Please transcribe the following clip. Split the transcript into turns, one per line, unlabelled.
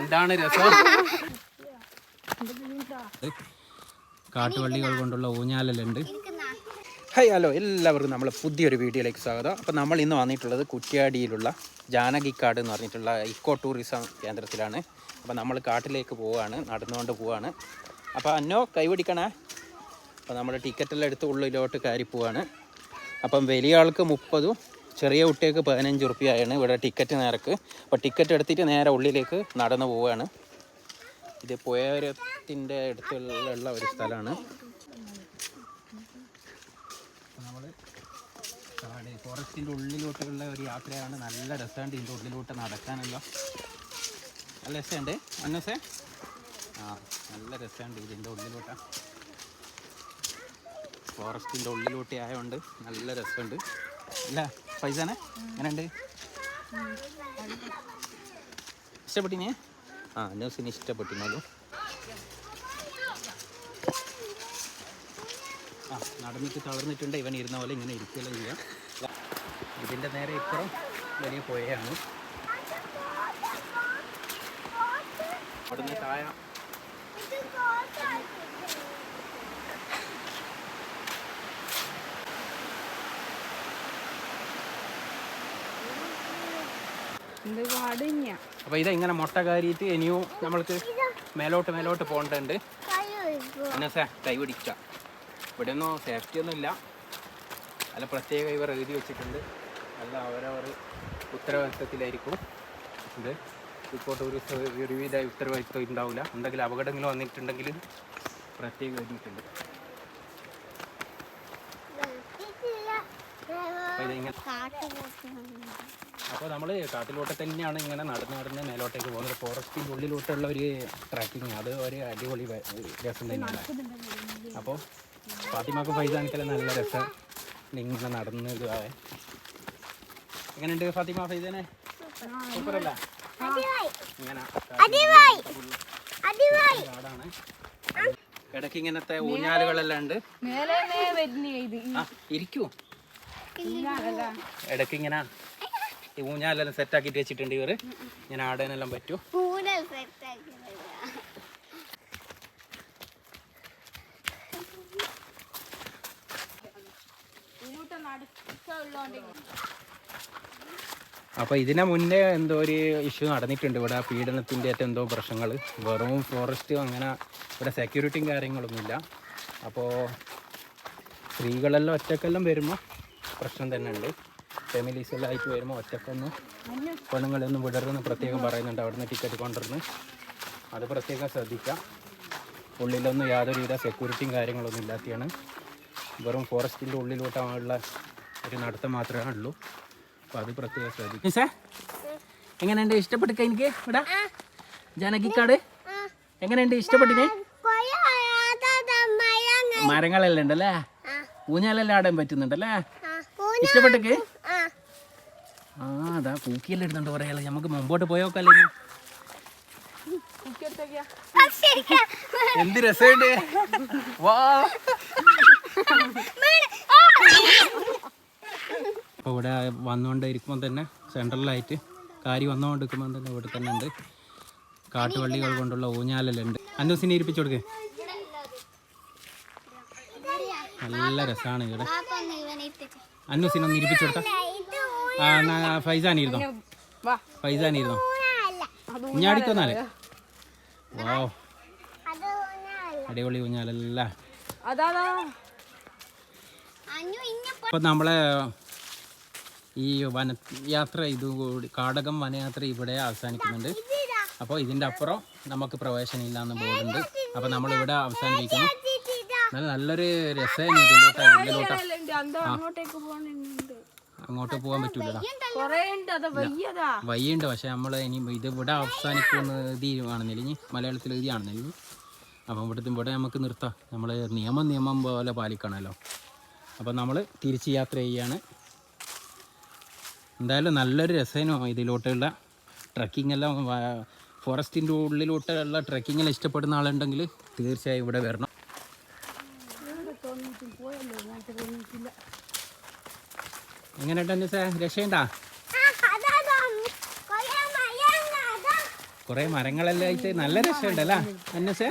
എന്താണ് രസം? കാട്ടുവള്ളികൾ കൊണ്ടുള്ള ഊഞ്ഞാലലുണ്ട്. ഹൈ ഹലോ എല്ലാവർക്കും നമ്മൾ പുതിയൊരു വീഡിയോയിലേക്ക് സ്വാഗതം. അപ്പോൾ നമ്മൾ ഇന്ന് വന്നിട്ടുള്ളത് കുറ്റ്യാടിയിലുള്ള ജാനകിക്കാട് എന്ന് പറഞ്ഞിട്ടുള്ള ഇക്കോ ടൂറിസം കേന്ദ്രത്തിലാണ്. അപ്പോൾ നമ്മൾ കാട്ടിലേക്ക് പോവുകയാണ് നടന്നുകൊണ്ട് പോവുകയാണ്. അപ്പോൾ അന്നോ കൈപിടിക്കണേ അപ്പോൾ നമ്മൾ ടിക്കറ്റെല്ലാം എടുത്ത് ഉള്ളിലോട്ട് കയറി പോവാണ് അപ്പം വലിയ ആൾക്ക് മുപ്പതും ചെറിയ കുട്ടികൾക്ക് പതിനഞ്ച് റുപ്യയാണ് ഇവിടെ ടിക്കറ്റ് നേരക്ക് അപ്പോൾ ടിക്കറ്റ് എടുത്തിട്ട് നേരെ ഉള്ളിലേക്ക് നടന്നു പോവുകയാണ്. ഇത് പുയരത്തിന്റെ അടുത്തുള്ള ഒരു സ്ഥലമാണ്. നമ്മൾ ഫോറസ്റ്റിന്റെ ഉള്ളിലോട്ടുള്ള ഒരു യാത്രയാണ്. നല്ല രസമുണ്ട് ഇതിന്റെ ഉള്ളിലോട്ട് നടക്കാനുള്ള. നല്ല രസമുണ്ട്. അന്നസേ? ആ നല്ല രസമുണ്ട് ഇതിന്റെ ഉള്ളിലോട്ടാണ് ഫോറസ്റ്റിന്റെ ഉള്ളിലോട്ട് ആയതുകൊണ്ട് നല്ല രസമുണ്ട്. അല്ല പൈസനെ എങ്ങനെയുണ്ട്? ഇഷ്ടപ്പെട്ടിനെ? ആ ന്യൂസിന് ഇഷ്ടപ്പെട്ടിനോളൂ ആ നടന്നിട്ട് തളർന്നിട്ടുണ്ട്. ഇവൻ ഇരുന്ന പോലെ ഇങ്ങനെ ഇരിക്കുകയല്ല ചെയ്യാം. ഇതിന്റെ നേരെ ഇപ്പുറം വലിയ പുഴയാണ്. അവിടുന്ന് താഴെ അപ്പോൾ ഇതെങ്ങനെ ഇങ്ങനെ മുട്ട കയറിയിട്ട് ഇനിയും നമ്മൾക്ക് മേലോട്ട് മേലോട്ട് പോകേണ്ടതുണ്ട്. എന്നാ സാ കൈ പിടിച്ച ഇവിടെ ഒന്നും സേഫ്റ്റി ഒന്നും ഇല്ല അല്ല പ്രത്യേക ഇവർ എഴുതി വെച്ചിട്ടുണ്ട്. അല്ല അവരവർ ഉത്തരവാദിത്വത്തിലായിരിക്കും ഇത് ഇപ്പോൾ ടൂറിസ്റ്റ് ഒരുവിധ ഉത്തരവാദിത്വം ഉണ്ടാവില്ല. എന്തെങ്കിലും അപകടങ്ങൾ വന്നിട്ടുണ്ടെങ്കിൽ പ്രത്യേകം എഴുതിയിട്ടുണ്ട്. ഇതിങ്ങനെ? അപ്പോൾ നമ്മൾ കാട്ടിലോട്ട് തന്നെയാണ് ഇങ്ങനെ നടന്ന് നടന്ന് മേലോട്ടേക്ക് പോകുന്നത്. ഫോറസ്റ്റിന്റെ ഉള്ളിലോട്ടുള്ള ഒരു ട്രാക്കിങ് അത് ഒരു അടിപൊളി രസം തന്നെയാണ്. അപ്പോൾ ഫാത്തിമാക്ക് ഫൈസാനിക്കല നല്ല രസം. ഇങ്ങനെ നടന്ന് ഇതാവേ എങ്ങനെയുണ്ട് ഫാത്തിമ ഫൈസാനെ? സൂപ്പറല്ല? ഇങ്ങനെ കാടാണ്. ഇടയ്ക്ക് ഇങ്ങനത്തെ ഊഞ്ഞാലുകളെല്ലാം ഉണ്ട്. ഇരിക്കൂ. ഇടയ്ക്ക് ഇങ്ങനെ ഈ ഊഞ്ഞാലെല്ലാം സെറ്റാക്കിയിട്ട് വെച്ചിട്ടുണ്ട് ഇവർ ഞാൻ ആടാനെല്ലാം പറ്റൂ. അപ്പോൾ ഇതിനെ മുന്നേ എന്തോ ഒരു ഇഷ്യൂ നടന്നിട്ടുണ്ട് ഇവിടെ പീഡനത്തിന്റെ ആയിട്ട് എന്തോ പ്രശ്നങ്ങൾ. വെറും ഫോറസ്റ്റും അങ്ങനെ ഇവിടെ സെക്യൂരിറ്റിയും കാര്യങ്ങളൊന്നുമില്ല. അപ്പോൾ സ്ത്രീകളെല്ലാം ഒറ്റക്കെല്ലാം വരുമ്പോൾ പ്രശ്നം തന്നെ ഉണ്ട് ഫാമിലീസ് എല്ലാം ആയിട്ട് വരുമ്പോൾ ഒറ്റക്കൊന്നും പെണ്ണുങ്ങളൊന്നും വിടരുതെന്ന് പ്രത്യേകം പറയുന്നുണ്ട് അവിടുന്ന് ടിക്കറ്റ് കൊണ്ടുവന്ന് അത് പ്രത്യേകം ശ്രദ്ധിക്കാം. ഉള്ളിലൊന്നും യാതൊരുവിധ സെക്യൂരിറ്റിയും കാര്യങ്ങളൊന്നും ഇല്ലാത്തതാണ് വെറും ഫോറസ്റ്റിന്റെ ഉള്ളിലോട്ടുള്ള ഒരു നടത്തം മാത്രമേ ഉള്ളൂ. അപ്പോൾ അത് പ്രത്യേകം ശ്രദ്ധിക്കും. സാർ എങ്ങനെയുണ്ട്? ഇഷ്ടപ്പെട്ടു എനിക്ക്? ഇവിടെ ജാനകിക്കാട്. എങ്ങനെയുണ്ട്? ഇഷ്ടപ്പെട്ടിന് മരങ്ങളെല്ലാം ഉണ്ടല്ലേ? ഊഞ്ഞാലെല്ലാം ആടാൻ പറ്റുന്നുണ്ടല്ലേ? ഇഷ്ടപ്പെട്ടക്ക് ആ അതാ പൂക്കിയെല്ലാം ഇടുന്നുണ്ട് ആളെ. നമുക്ക് മുമ്പോട്ട് പോയോക്കല്ലേ? എന്ത് രസമുണ്ട്? വാ. അപ്പോൾ ഇവിടെ വന്നുകൊണ്ടിരിക്കുമ്പോൾ തന്നെ സെൻട്രലായിട്ട് കാരി വന്നുകൊണ്ടിരിക്കുമ്പോൾ തന്നെ ഇവിടെ തന്നെ ഉണ്ട്. കാട്ടുവള്ളികൾ കൊണ്ടുള്ള ഊഞ്ഞാലെല്ലാം ഉണ്ട്. അന്നൂസിനെ ഇരിപ്പിച്ചു കൊടുക്ക്. നല്ല രസമാണ് ഇവിടെ. അന്നൂസിനെ ഒന്ന് ഇരിപ്പിച്ചു. കൊടുക്കാം ആ എന്നാ ഫൈസാൻ ഇരുന്നോ
വാ
അടിപൊളി ഊഞ്ഞാലല്ല
അതാ
അപ്പോൾ നമ്മളെ ഈ വന യാത്ര ഇതുകൂടി കാടകം വനയാത്ര ഇവിടെ അവസാനിക്കുന്നുണ്ട് അപ്പോൾ ഇതിന്റെ അപ്പുറം നമുക്ക് പ്രവേശനമില്ല എന്ന് ബോർഡുണ്ട് അപ്പോൾ നമ്മളിവിടെ അവസാനിപ്പിക്കുന്നു നല്ല നല്ലൊരു രസമായിരുന്നു ഇതിലോട്ടാ ഉള്ളിലോട്ടാ അങ്ങോട്ട് പോകാൻ പറ്റൂലടാ
വയ്യതാ.
വയ്യുണ്ട് പക്ഷെ നമ്മൾ ഇനി ഇത് ഇവിടെ അവസാനിക്കുന്ന തീരുമാണെന്നില്ല ഇനി മലയാളത്തിൽ എഴുതി ആണെന്നില്ല. അപ്പം ഇവിടുത്തെ ഇവിടെ നമുക്ക് നിർത്താം. നമ്മൾ നിയമം നിയമം പോലെ പാലിക്കണമല്ലോ. അപ്പം നമ്മൾ തിരിച്ച് യാത്ര ചെയ്യാണ്. എന്തായാലും നല്ലൊരു രസമോ ഇതിലോട്ടുള്ള ട്രക്കിംഗ് എല്ലാം. ഫോറസ്റ്റിന്റെ ഉള്ളിലോട്ടുള്ള ട്രക്കിങ്ങെല്ലാം ഇഷ്ടപ്പെടുന്ന ആളുണ്ടെങ്കിൽ തീർച്ചയായും ഇവിടെ വരണം. എങ്ങനെയുണ്ട് സാർ രക്ഷയുണ്ടാ? കുറേ മരങ്ങളെല്ലാം ആയിട്ട് നല്ല രസമുണ്ടല്ലേ അന്നസേ?